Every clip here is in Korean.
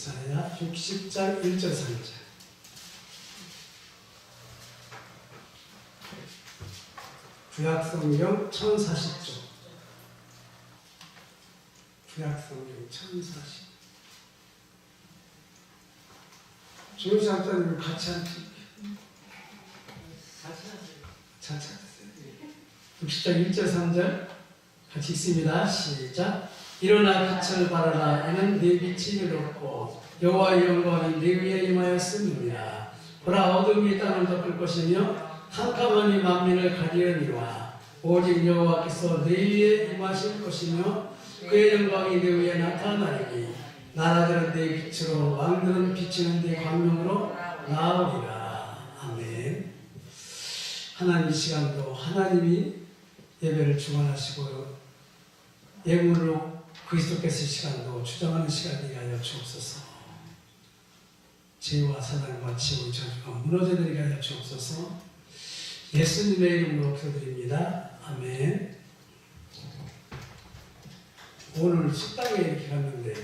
이사야 60장 1절 3절. 구약성경 1040조. 구약성경 1040 조용히 잠자님 같이 앉히 같이 앉으세요. 60장 1절 3절 같이 읽습니다. 시작 일어나 빛을 발하라. 이는 네 빛이 이롭고 여호와의 영광이 네 위에 임하였습니다 보라 어둠이 땅을 덮을 것이며 캄캄하니 만민을 가리려니와 오직 여호와께서 네 위에 임하실 것이며 그의 영광이 네 위에 나타나리니 나라들은 네 빛으로 왕들은 비치는 네 광명으로 나오리라. 아멘. 하나님 이 시간도 하나님이 예배를 주관하시고 예물로 그리스도께서 이 시간도 주장하는 시간이 하여 주옵소서. 죄와 사단과 지옥의 저주가 무너져내게 하여 주옵소서. 예수님의 이름으로 기도드립니다. 아멘. 오늘 식당에 이렇게 갔는데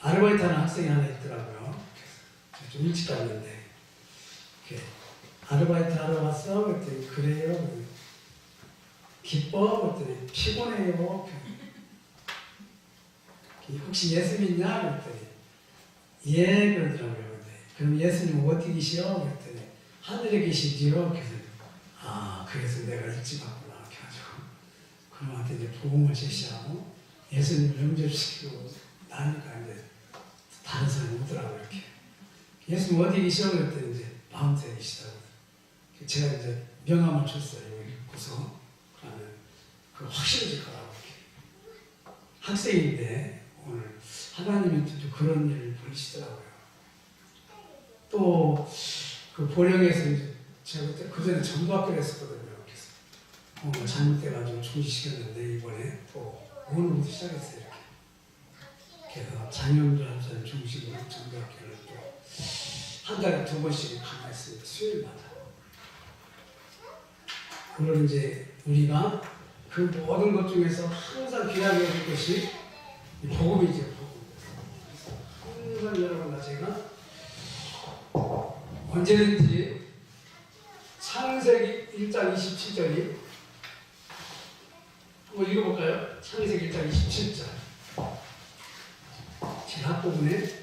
아르바이트 하는 학생이 하나 있더라고요. 좀 일찍 갔는데 이렇게 아르바이트 하러 왔어? 그랬더니 그래요. 기뻐? 그랬더니 피곤해요. 혹시 예수 믿냐? 그랬더니 예 그러더라고요. 그럼 예수님 어디 계시요? 그랬더니 하늘에 계시지요. 그래서 아 그래서 내가 일찍 왔구나 이렇게 가지고 그놈한테 이제 복음을 제시하고 예수님을 영접시키고 나니까 이제 다른 사람이 오더라고요. 이렇게 예수님 어디 계시요? 그랬더니 이제 마음속에 계시다고 제가 이제 명함을 줬어요. 읽고서 그러면 그 확실해질 거라고 학생인데 오늘 하나님이 또 그런 일을 보내시더라고요. 또 그 보령에서 제가 그때 그 전에 전도학교를 했었거든요. 그래서 뭔가 잘못돼가지고 중지시켰는데 이번에 또 오늘부터 시작했어요. 이렇게. 그래서 장영전 중심으로 전도학교를 또 한 달에 두 번씩 강의했습니다. 수요일마다. 물론 이제 우리가 그 모든 것 중에서 항상 귀하게 여길 것이 이 복음이죠, 복음. 항상 여러분과 제가 언제든지 창세기 1장 27절이 한번 읽어볼까요? 창세기 1장 27절. 제 앞부분에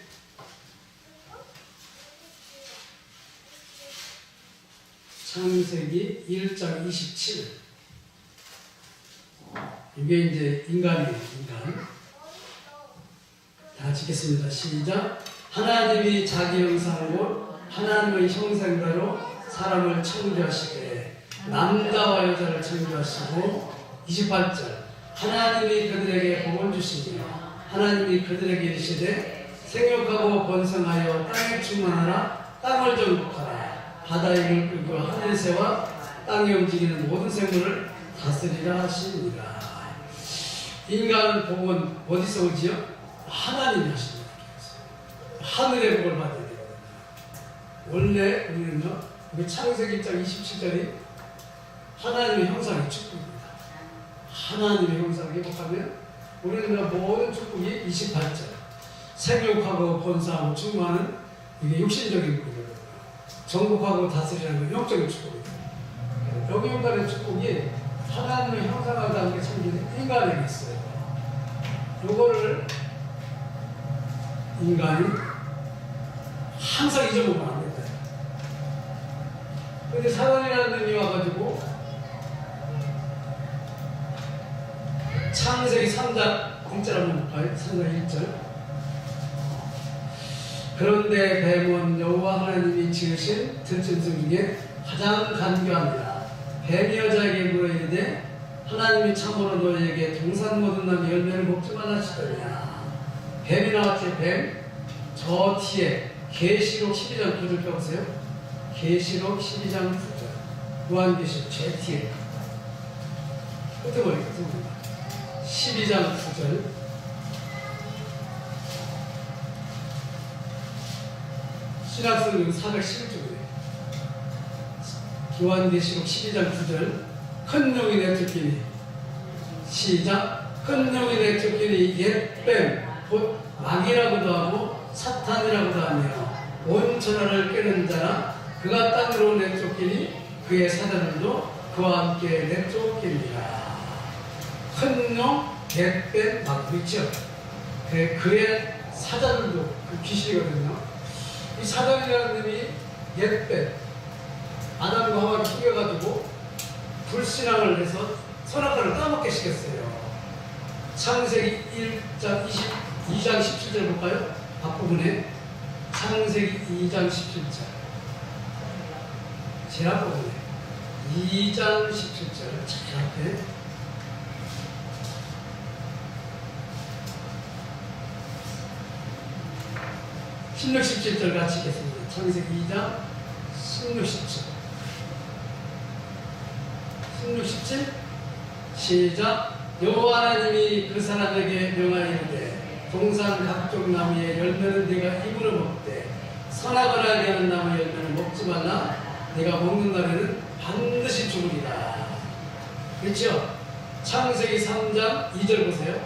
창세기 1장 27. 이게 이제 인간이에요, 인간. 다 찍겠습니다. 시작. 하나님이 자기 형상으로 하나님의 형상대로 사람을 창조하시되 남자와 여자를 창조하시고 28절 하나님이 그들에게 복을 주시며 하나님이 그들에게 이르시되 생육하고 번성하여 땅에 충만하라 땅을 정복하라 바다의 물 끄고 하늘의 새와 땅에 움직이는 모든 생물을 다스리라 하십니다. 인간 복은 어디서 오지요? 하나님이 하십니다. 하늘의 복을 받아야 되거든요. 원래 우리는요, 우리 창세기 1장 27절이 하나님의 형상의 축복입니다. 하나님의 형상을 회복하면 우리는 모든 축복이 28절. 생육하고 번사하고 충만하는 이게 육신적인 부분이거든요. 정복하고 다스리는 건 영적인 축복입니다. 여기 인간의 축복이 하나님의 형상을 담게 참기는 인간에게 있어요. 요거를 인간이 항상 잊어먹으면 안 된다. 근데 사단이라는 놈이 와가지고 창세기 3장 1절 한번 볼까요? 3장 1절 그런데 뱀은 여호와 하나님이 지으신 들짐승 중에 가장 간교합니다. 뱀이 여자에게 물어 이르되 하나님이 참으로 너희에게 동산 모든 나무 열매를 먹지 말하시더냐. 뱀이 나왔지 뱀. 저 뒤에 계시록 12장 9절 펴보세요. 계시록 12장 9절. 요한계시록 제 뒤에. 끝에 보니 끝에 보니 12장 9절. 신학성경 411쪽이에 요. 요한계시록 12장 9절. 큰 용이 내쫓기니 시작 큰 용이 내쫓기니 옛뱀 곧 마귀라고도 하고 사탄이라고도 하며 온 천하를 깨는 자나 그가 땅으로 내쫓기니 그의 사자들도 그와 함께 내쫓기니라 큰놈 객뺀 마귀 있죠 그- 그의 사자들도 그 귀신이거든요 이 사단이라는 놈이 옛배 아담과 하와를 죽여가지고 불신앙을 해서 선악과를 따먹게 시켰어요. 창세기 1장 22장 17절 볼까요? 앞부분에 창세기 2장 17절 제일 앞부분에 2장 17절 제일 앞에 십육 17절 같이 읽겠습니다. 창세기 2장 16, 17 16, 17 시작. 여호와 하나님이 그 사람에게 명하이르되 동산 각종 나무의 열매는 네가 입으로 먹되 선악을 알게 하는 나무 열매는 먹지 말라. 네가 먹는 날에는 반드시 죽으리라. 그렇죠? 창세기 3장 2절 보세요.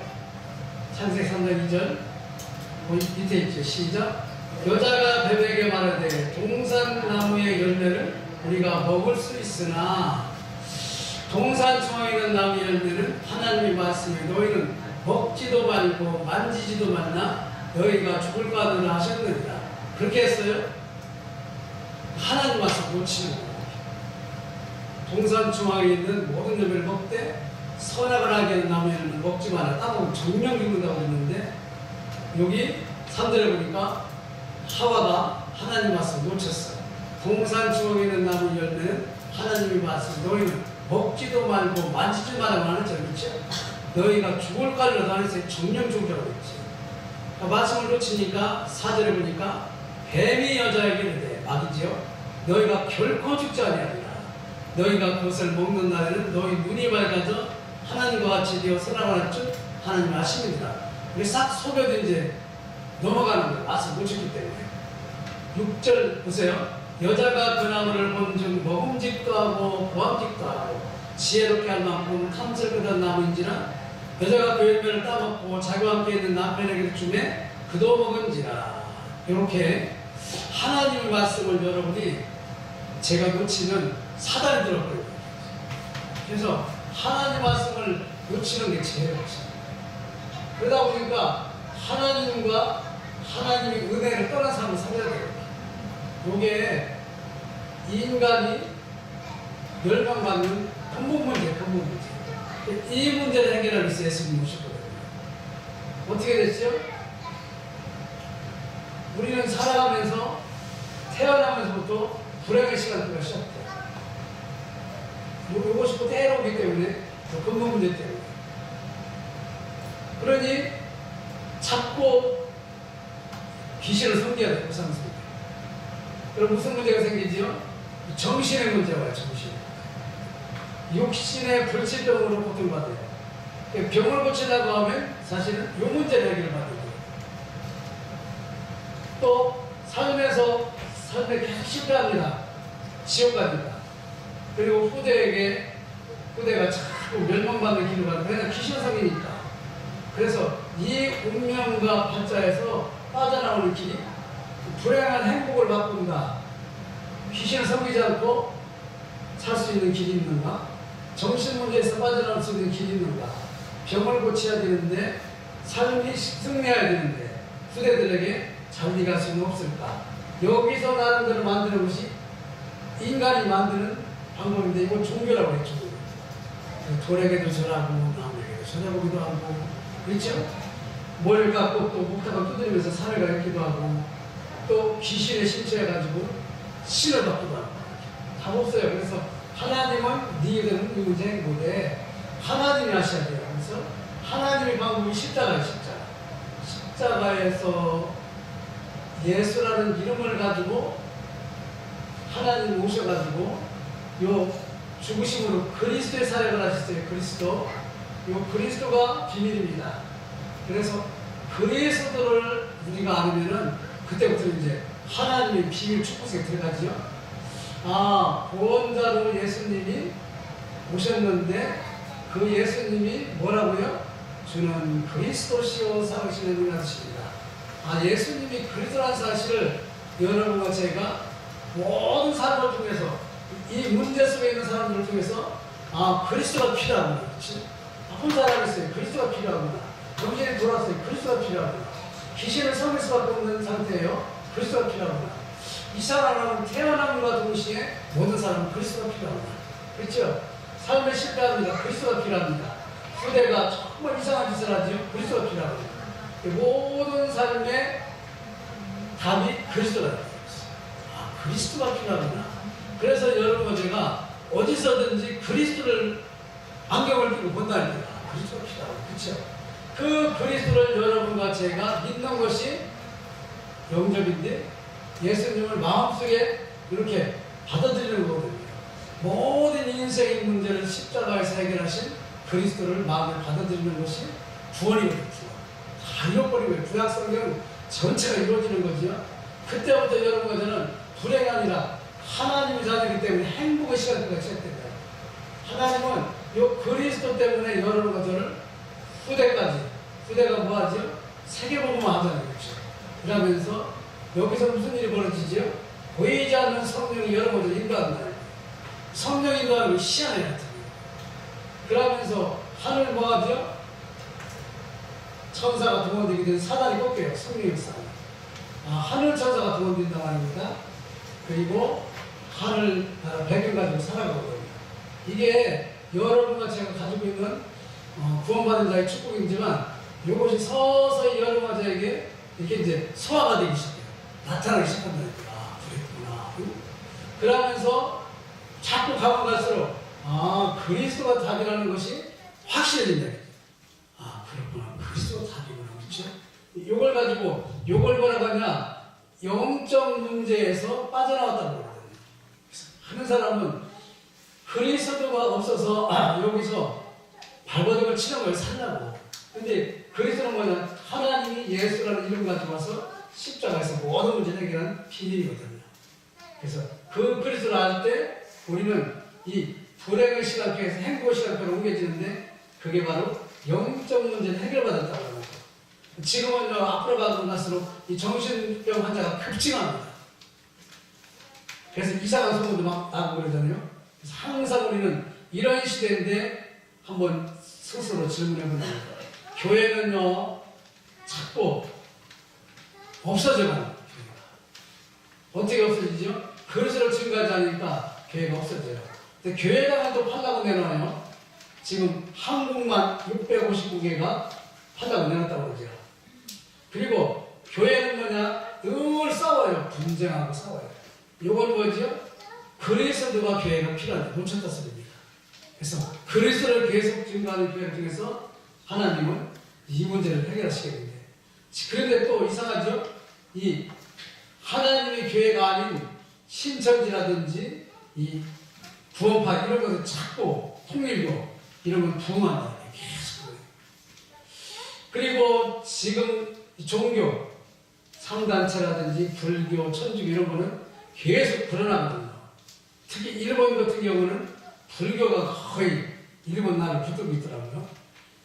창세기 3장 2절. 거기 밑에 있죠. 시작. 여자가 뱀에게 말하되 동산 나무의 열매를 우리가 먹을 수 있으나 동산 중앙에 있는 나무 열매는 하나님의 말씀에 너희는 먹지도 말고 만지지도 말나 너희가 죽을 까 하느라 하셨느니라. 그렇게 했어요? 하나님 말씀 놓치는 거예요. 동산 중앙에 있는 모든 열매를 먹되 선악을 하게 하는 나무 열매는 먹지 마라. 따먹으면 정령 죽는다고 그랬는데 여기 3절에 보니까 하와가 하나님 말씀 놓쳤어요. 동산 중앙에 있는 나무 열매는 하나님의 말씀 너희는 먹지도 말고 만지지 말라고 하는 절 그렇죠? 너희가 죽을 까지라도 안에서 정령 죽으라고 했지. 그러니까 말씀을 놓치니까 사절에 보니까 뱀이 여자에게 이르되 막이지요. 너희가 결코 죽지 아니하리라. 너희가 그것을 먹는 날에는 너희 눈이 밝아져 하나님과 같이 되어 선악을 줄 하나님 아십니다. 우리 싹 속여도 이제 넘어가는 거예요. 맛을 못 쳤기 때문에. 6절 보세요. 여자가 그 나무를 본즉 먹음직도 하고 보암직도 하고 지혜롭게 할 만큼 탐스럽던 나무인지라 여자가 그 열매를 따먹고 자기와 함께 있는 남편에게 주매 그도 먹은지라 이렇게 하나님의 말씀을 여러분이 제가 놓치면 사단이 들어버려요. 그래서 하나님 말씀을 놓치는 게 제일 없어요. 그러다 보니까 하나님과 하나님의 은혜를 떠난 사람을 살려야 됩니 다. 이게 인간이 멸망받는 근본 문제, 근본 문제. 이 문제를 해결하기 위해서 예수님이 오셨거든요. 어떻게 됐죠? 우리는 살아가면서 태어나면서부터 불행의 시간대가 시작돼요. 뭐 이것이 또 때려오기 때문에 그 근본 문제 때문에. 그러니 자꾸 귀신을 섬겨야 돼요, 우상숭배. 그럼 무슨 문제가 생기지요? 정신의 문제가 와요, 정신. 육신의 불치병으로 고통받아요. 그 병을 고치려고 하면 사실은 이 문제를 해결받아야 돼요. 또 삶에서 삶에 계속 실패합니다. 지옥 갑니다. 그리고 후대에게 후대가 자꾸 멸망받는 길을 가는 왜냐 귀신성이니까. 그래서 이 운명과 팔자에서 빠져나오는 길이 불행한 행복을 바꾼다. 귀신을 섬기지 않고 살 수 있는 길이 있는가? 정신 문제에서 빠져나올 수 있는 길이 있는가? 병을 고쳐야 되는데 삶이 승리해야 되는데 후대들에게 잘리갈 수는 없을까? 여기서 나름대로 만드는 것이 인간이 만드는 방법인데 이건 종교라고 했죠. 돌에게도 절하고 나무에게도 절하고기도 하고 그렇죠? 머리를 갖고 또 목탁을 두드리면서 산을 가기도 하고 또 귀신에 심취해가지고 신을 받기도 하고 다 없어요. 그래서 하나님은 니들은 이 문제 못해 하나님이 하셔야 돼요. 그래서 하나님의 방법이 십자가예요. 십자가. 십자가에서 예수라는 이름을 가지고 하나님 오셔가지고 요 죽으심으로 그리스도의 사역을 하셨어요. 그리스도. 요 그리스도가 비밀입니다. 그래서 그리스도를 우리가 알으면은 그때부터 이제 하나님의 비밀 축복에 들어가죠. 아, 보험자로 예수님이 오셨는데 그 예수님이 뭐라고요? 주는 그리스도시요 살으시는 이라십니다. 아 예수님이 그리스도라는 사실을 여러분과 제가 모든 사람을 통해서 이 문제 속에 있는 사람들을 통해서 아 그리스도가 필요하구나 그렇지? 아픈 사람이 있어요. 그리스도가 필요하구나 정신이 돌았어요. 그리스도가 필요하구나 귀신을 섬길 수밖에 없는 상태예요. 그리스도가 필요하구나 이 사람은 태어남과 동시에 모든 사람은 그리스도가 필요하구나 그렇죠? 삶에 실패합니다. 그리스도가 필요합니다. 후대가 정말 이상한 짓을 하죠 그리스도가 필요합니다. 이 모든 삶의 답이 그리스도가 되어있어요. 아 그리스도가 필요하구나 그래서 여러분과 제가 어디서든지 그리스도를 안경을 끼고 본다니까 아, 그리스도가 필요하고 그렇죠? 그 그리스도를 여러분과 제가 믿는 것이 영접인데 예수님을 마음속에 이렇게 받아들이는 거거든요. 모든 인생의 문제를 십자가에서 해결하신 그리스도를 마음에 받아들이는 것이 구원이거든요. 다 잃어버리고요. 구약 성경 전체가 이루어지는 거죠. 그때부터 여러분과 저는 불행이 아니라 하나님의 자녀이기 때문에 행복의 시간대가 시작됩니다. 하나님은 요 그리스도 때문에 여러분과 저를 후대까지 후대가 뭐하죠? 세계복음화 하잖아요. 그렇죠? 그러면서 여기서 무슨 일이 벌어지죠? 보이지 않는 성령이 여러분을 인도한다. 성령 인도하는 시안에 거예요. 그러면서 하늘 뭐하죠? 천사가 동원되게 된 사단이 꺾여요. 성령의 사단. 아, 하늘 천사가 동원된다 말입니다. 그리고 하늘 아, 배경 가지고 살아가거든요. 이게 여러분과 제가 가지고 있는 어, 구원받은 자의 축복이지만 이것이 서서히 여러분과 저에게 이렇게 이제 소화가 되기 시작해요. 나타나기 시작한다니까. 아, 그랬구나. 응? 그러면서 자꾸 가면 갈수록 아, 그리스도가 답이라는 것이 확실해진다. 아, 그렇구나. 그리스도가 답이구나. 그렇죠? 이걸 가지고 이걸 뭐라고 하냐? 영적 문제에서 빠져나왔다고 그러거든요. 하는 사람은 그리스도가 없어서 아, 여기서 발버둥을 치는 걸 살라고. 근데 그리스도는 뭐냐? 하나님이 예수라는 이름 가지고 와서 십자가에서 모든 문제를 해결한 비밀이거든요. 그래서 그 그리스도를 알 때 우리는 이 불행의 시간표에서 행복의 시간표로 옮겨지는데 그게 바로 영적 문제를 해결받았다고 합니다. 지금은 요 앞으로 가고 갈수록 이 정신병 환자가 급증합니다. 그래서 이상한 소문도 막 나고 그러잖아요. 그래서 항상 우리는 이런 시대인데 한번 스스로 질문해 보는 거예요. 교회는요, 자꾸 없어져가는 거예요. 어떻게 없어지죠? 그릇으로 증가하지 않으니까 교회가 없어져요. 근데 교회당은 또 팔라고 내놔요. 지금 한국만 659개가 팔라고 내놨다고 그러죠. 그리고 교회는 뭐냐? 늘 싸워요. 분쟁하고 싸워요. 이건 뭐죠? 그리스도가 교회가 필요한데 놓쳤다 소리입니다. 그래서 그리스도를 계속 증거하는 교회 중에서 하나님은 이 문제를 해결하시겠는데 그런데 또 이상하죠? 이 하나님의 교회가 아닌 신천지라든지 이 구원파 이런 것을 자꾸 통일교 이런 건 부흥한다. 계속. 그리고 지금 이 종교 상단체라든지 불교, 천주교 이런 거는 계속 불어나거든요. 특히 일본 같은 경우는 불교가 거의 일본 나라를 붙들고 있더라고요.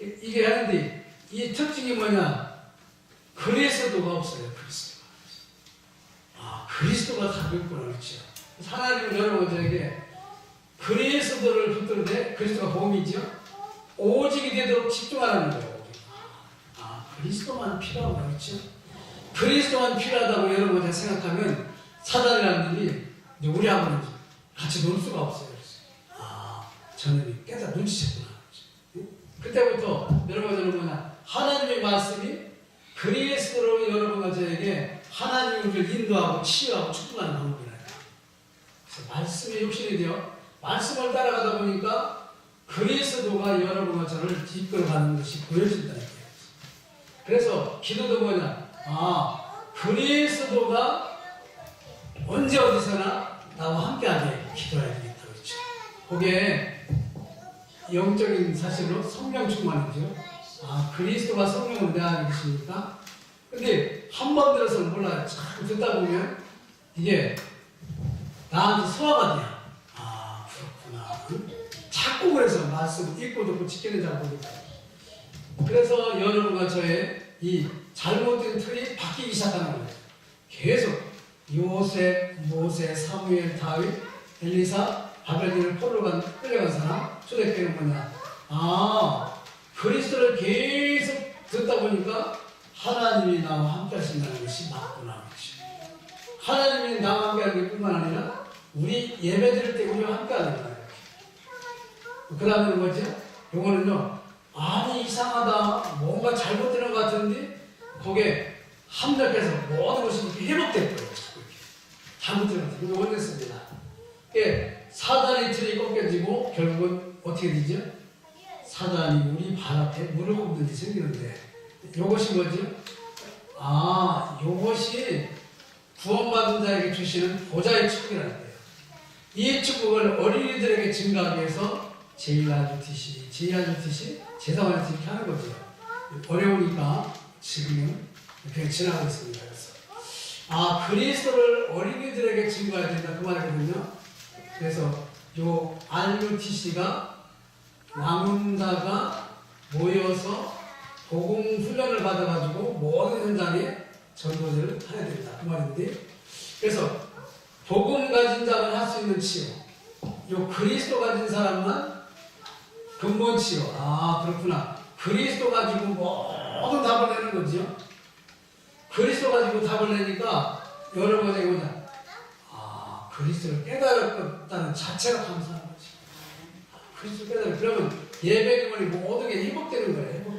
이- 이게 하는데 이 특징이 뭐냐? 그리스도가 없어요. 그리스도가. 아 그리스도가 답이구나 그렇죠. 하나님은 여러분 저에게 그리스도를 붙들되 그리스도가 복음이죠. 오직이 되도록 집중하라는 거예요. 아 그리스도만 필요하구나 그렇죠. 그리스도만 필요하다고 여러분 제 생각하면 사단이라는 일이 이제 우리하고는 같이 놀 수가 없어요. 아 저는 깨달아 눈치챘구나. 응? 그때부터 여러분 저는 뭐냐 하나님의 말씀이 그리스도로 여러분과 저에게 하나님을 인도하고 치유하고 축복하는 방법이라요. 그래서 말씀에 욕심이 돼요. 말씀을 따라가다 보니까 그리스도가 여러분과 저를 이끌어가는 것이 보여진다는 거예요. 그래서 기도도 뭐냐? 아, 그리스도가 언제 어디서나 나와 함께하게 기도해야 되겠다. 그렇죠? 그게 영적인 사실로 성령 충만이죠. 아, 그리스도가 성령을 내 안에 계십니까? 근데 한 번 들어서는 몰라요. 자꾸 듣다 보면 이게 나한테 소화가 돼요. 아, 그렇구나. 응? 자꾸 그래서 말씀 읽고 듣고 지키는 자 보니까. 그래서 여러분과 저의 이 잘못된 틀이 바뀌기 시작하는 거예요. 계속 요셉, 모세, 사무엘, 다윗, 엘리사, 바벨론을 포로 간 끌려간 사람 초대교회는 뭐냐? 아 그리스도를 계속 듣다 보니까 하나님이 나와 함께 하신다는 것이 맞구나. 하나님이 나와 함께 게 뿐만 아니라 우리 예배 드릴 때 우리와 함께 하는 거예요. 그 다음에 뭐죠? 요거는요, 아니, 이상하다. 뭔가 잘못되는 것 같은데, 거기에 합력해서 모든 것이 이렇게 이렇게. 잘못되는 것. 이거 원했습니다. 예, 사단의 틀이 꺾여지고, 결국은 어떻게 되죠? 사단이 우리 발 앞에 무릎 꿇는 일이 생기는데, 요것이 뭐죠? 아, 요것이 구원받은 자에게 주시는 보좌의 축복이라는 거예요. 이 축복을 어린이들에게 증가하기 위해서 제일아주티시, 제일아주티시, 제사관에서 이렇게 하는 거죠. 어려우니까 지금은 이렇게 지나가고 있습니다. 그래서 아 그리스도를 어린이들에게 증거해야 된다 그 말이거든요. 그래서 요 RUTC가 왕운다가 모여서 복음 훈련을 받아가지고 모든 현장에 전도를 해야 된다. 그 말인데 그래서 복음 가진 자만 할수 있는 치유 요 그리스도 가진 사람만 근본 치유 아 그렇구나. 그리스도 가지고 모든 답을 내는 거죠 그리스도 가지고 답을 내니까 여러분에게 뭐냐 아 그리스도를 깨달았다는 자체가 감사한 거지. 아, 그리스도 깨달아 그러면 예배기만이 모든 게 회복되는 거예요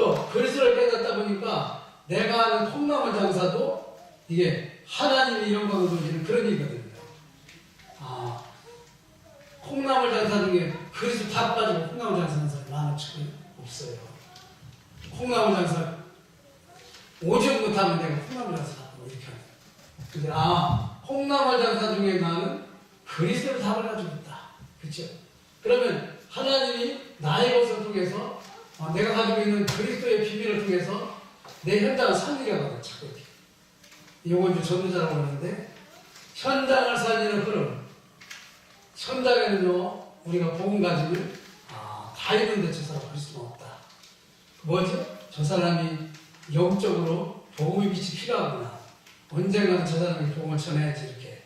또 그리스도를 깨닫다 보니까 내가 하는 콩나물 장사도 이게 하나님이 영광을 돌리는 그런 일이거든요. 아, 콩나물 장사 중에 그리스도 다 빠지고 콩나물 사람이 많은 측은 없어요. 콩나물 장사 오직 못하면 내가 콩나물 장사 하고 이렇게 하는 근데 아, 콩나물 장사 중에 나는 그리스도를 답을 가지고 있다. 그렇죠? 그러면 하나님이 나의 것을 통해서 어, 내가 가지고 있는 그리스도의 비밀을 통해서 내 현장을 하거든, 자꾸 이렇게. 이걸 이제 전도자라고 하는데, 현장을 살리는 흐름. 현장에는요, 우리가 복음 가지면, 아, 다 있는데 저 사람 그리스도가 없다. 뭐죠? 저 사람이 영적으로 복음의 빛이 필요하구나. 언젠가는 저 사람이 복음을 전해야지, 이렇게.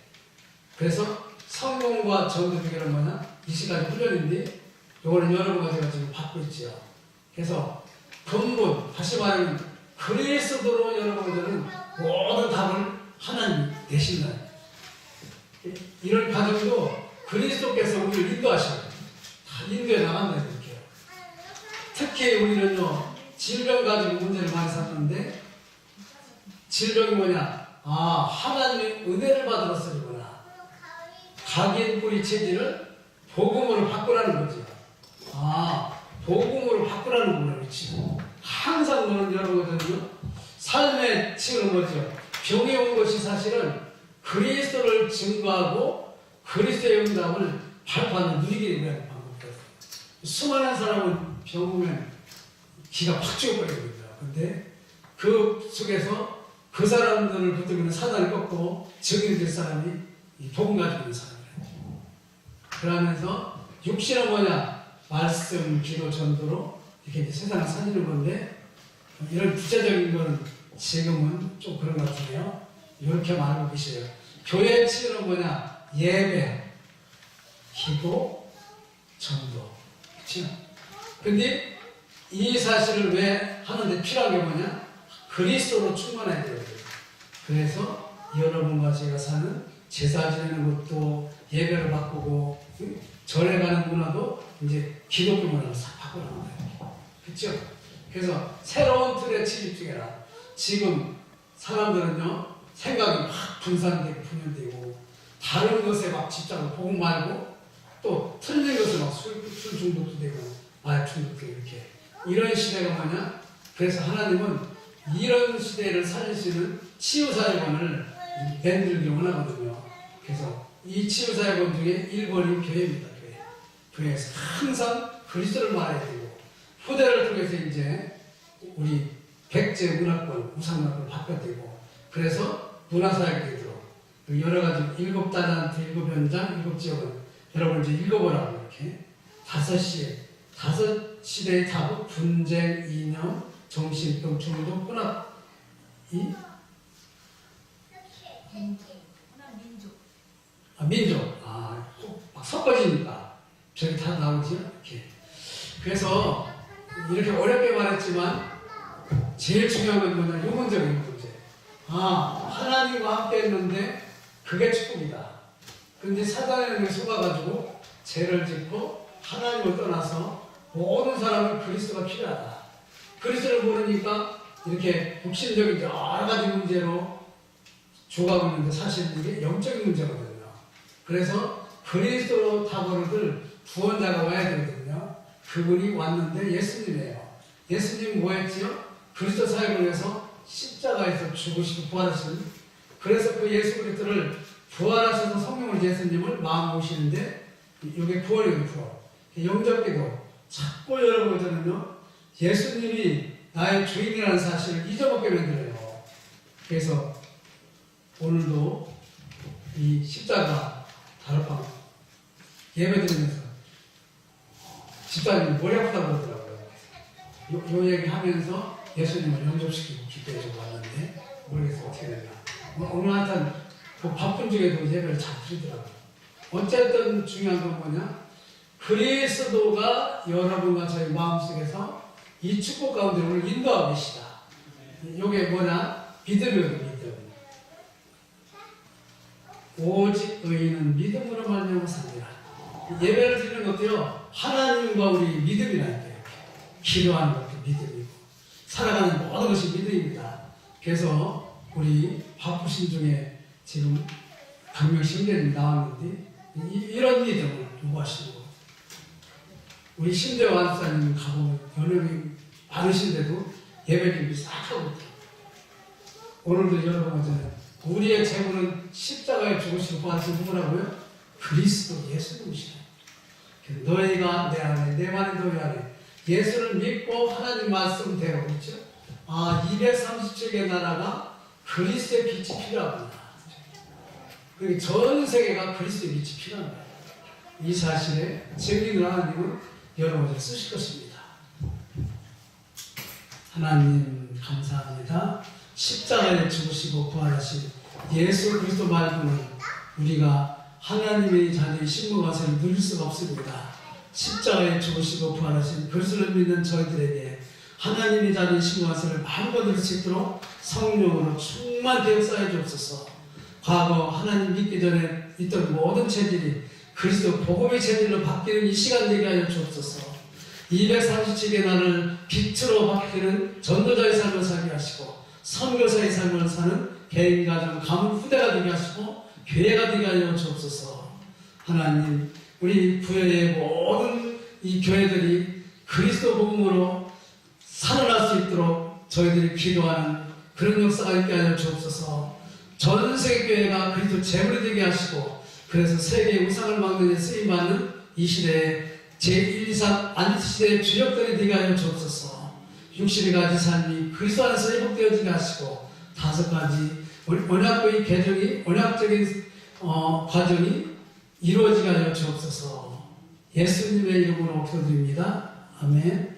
그래서 성공과 전도 비결은 뭐냐? 이 시간이 훈련인데, 요거는 여러분과 제가 지금 받고 있죠. 그래서 근본, 다시 말하면 그리스도로 여러분들은 모든 답을 하나님 되신다. 이런 과정도 그리스도께서 우리를 인도하셔요. 다 인도해 나간다 이렇게. 특히 우리는요 질병 가지고 문제를 많이 삼는데 질병이 뭐냐? 아 하나님의 은혜를 받으러 쓰는구나. 각인 뿌리 체질을 복음으로 바꾸라는 거죠. 아 복음으로 바꾸라는 그렇지. 항상 너는 여러분들은요 삶의 치유는 뭐죠? 병이 온 것이 사실은 그리스도를 증거하고 그리스도의 응답을 발표하는 누리게 되는 방법이거든요. 수많은 사람은 병 오면 기가 팍 죽어버리거든요. 근데 그 속에서 그 사람들을 있는 사단을 꺾고 증인이 될 사람이 이 복음 가지고 있는 사람이에요. 그러면서 육신은 뭐냐? 말씀, 기도, 전도로 이렇게 세상을 살리는 건데 이런 구체적인 건 지금은 좀 그런 것 같은데요. 이렇게 말하고 계세요. 교회 치유는 뭐냐? 예배, 기도, 전도. 그렇죠? 근데 이 사실을 왜 하는데 필요한 게 뭐냐? 그리스도로 충만해야 돼요. 그래서 여러분과 제가 사는 제사 지내는 것도 예배를 바꾸고 절에 가는 문화도 이제 기독교 문화로 싹 바꾸라는 거예요. 그렇죠? 그래서 새로운 틀에 중이라 지금 사람들은요 생각이 막 분산되고 분열되고 다른 것에 막 집착을 보고 말고 또 틀린 것에 막 술 술 중독도 되고 마약 중독도 이렇게 이런 시대가 뭐냐? 그래서 하나님은 이런 시대를 살릴 수 있는 치유사회관을 만들기 원하거든요. 그래서 이 치유사회관 중에 1번이 교회입니다. 교회에서 항상 그리스도를 말해야 되고 후대를 통해서 이제 우리 백제 문화권, 우상문화권 바뀌어되고 그래서 문화사역이 되도록 그 여러 가지 일곱 다단트, 일곱 현장, 일곱 지역은 여러분 이제 읽어보라고 이렇게 다섯 시에 다섯 시대의 답은 분쟁, 이념, 정신병증도 끊어 이? 하나 민족. 아, 민족. 아막 섞어지니까 저기 다 나오죠 이렇게. 그래서 이렇게 어렵게 말했지만 제일 중요한 건 뭐냐? 유문적인 문제. 아 하나님과 함께 했는데 그게 축복이다. 근데 사단에게 속아가지고 죄를 짓고 하나님을 떠나서 모든 사람은 그리스도가 필요하다. 그리스도를 모르니까 이렇게 육신적인 여러 가지 문제로 죽어가고 있는데 사실 이게 영적인 문제거든요. 그래서 그리스도로 타버릇을 구원자가 와야 되거든요. 그분이 왔는데 예수님이에요. 예수님 뭐 했지요? 그리스도 사역을 위해서 십자가에서 죽으시고 부활하신 그래서 그 예수 그리스도를 부활하셔서 성령을 예수님을 마음 모시는데 이게 부활이에요 부활. 영접기도 자꾸 여러분들은요 예수님이 나의 주인이라는 사실을 잊어먹게 만들어요. 그래서 오늘도 이 십자가 다락방 예배드리면서 집사님이 머리 아프다고 그러더라고요. 요, 요 얘기 하면서 예수님을 영접시키고 기도해 주고 왔는데 모르겠어 어떻게 됐나. 뭐 오늘 하여튼 그 바쁜 중에도 예배를 잘 드리더라고요. 어쨌든 중요한 건 뭐냐? 그리스도가 여러분과 저희 마음속에서 이 축복 가운데 오늘 인도하고 계시다. 요게 뭐냐? 믿음이거든요, 믿음. 오직 의인은 믿음으로 말미암아 산다. 예배를 드리는 것도요 하나님과 우리 믿음이라니까요. 기도하는 것도 믿음이고 살아가는 모든 것이 믿음입니다. 그래서 우리 바쁘신 중에 지금 강명 신대님 나왔는데 이, 런 믿음을 요구하시는 거. 우리 신대와 한사님 가보면 연령이 많으신데도 예배 준비 싹 하고 있대요. 오늘도 여러분 어잖아요. 우리의 재물은 십자가에 죽으시고 부활하신 누구라고요? 그리스도 예수님이시다. 너희가 내 안에, 내 말이 너희 안에. 예수를 믿고 하나님 말씀 있죠. 아, 237개 나라가 그리스도의 빛이 필요하구나. 그리고 전 세계가 그리스도의 빛이 거예요. 이 사실에 증인을 하나님은 여러분을 쓰실 것입니다. 하나님 감사합니다. 십자가에 죽으시고 부활하신 예수 그리스도 말고는 우리가 하나님의 자녀의 신무가세를 누릴 수가 없습니다. 십자가에 죽으시고 부활하신 그리스도를 믿는 저희들에게 하나님의 자녀의 신무가세를 마음껏 누릴 수 있도록 성령으로 충만히 역사해 주옵소서. 과거 하나님 믿기 전에 있던 모든 체질이 그리스도 복음의 체질로 바뀌는 이 시간 되게 하여 주옵소서. 237개 날을 빛으로 바뀌는 전도자의 삶을 살게 하시고 선교사의 삶을 사는 개인 가정 가문 후대가 되게 하시고 교회가 되게 하여 주옵소서. 하나님 우리 부여의 모든 이 교회들이 그리스도 복음으로 살아날 수 있도록 저희들이 기도하는 그런 역사가 있게 하여 주옵소서. 전 세계 교회가 그리스도 재물이 되게 하시고 그래서 세계 우상을 막는 데 쓰임 받는 이 시대에 제1, 2, 3 안시대의 주역들이 되게 하여 주옵소서 62가지 삶이 그리스도 안에서 회복되어지게 하시고 다섯 가지 언약의 개정이 언약적인 어, 과정이 이루어지게 하여 주옵소서 예수님의 이름으로 기도드립니다. 아멘